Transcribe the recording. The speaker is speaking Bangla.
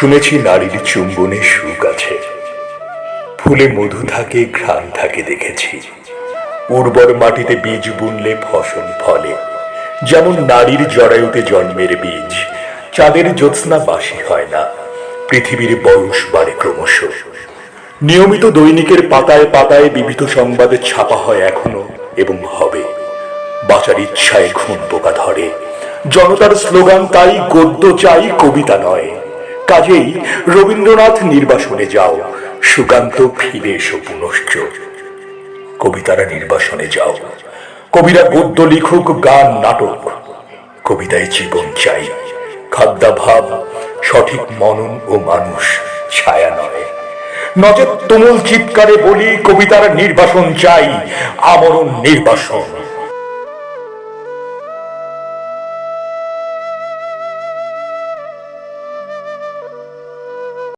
শুনেছি নারীর চুম্বনে সুখ আছে। ফুলে মধু থাকে, ঘ্রাণ থাকে দেখেছি। উর্বর মাটিতে বীজ বুনলে ফসল ফলে। যেমন নারীর জরায়ুতে জন্মের বীজ, চাঁদের জ্যোৎস্না বাসি হয় না। পৃথিবীর বয়স বাড়ে ক্রমশ। নিয়মিত দৈনিকের পাতায় পাতায় বিবিধ সংবাদে ছাপা হয় এখনও এবং হবে। বাঁচার ইচ্ছায় ঘুম পোকা ধরে। জনতার স্লোগান তাই, গদ্য চাই, কবিতা নয়। কাজেই রবীন্দ্রনাথ নির্বাসনে যাও, সুকান্ত ফিরে এসো পুনশ্চ। কবিতারা নির্বাসনে যাও। কবিরা গদ্য লিখুক, গান, নাটক। কবিতায় জীবন চাই। খাদ্যাভাব, সঠিক মনন ও মানুষ ছায়া নয়। নচেত তুমুল চিৎকারে বলি, কবিতার নির্বাসন চাই, আমরণ নির্বাসন।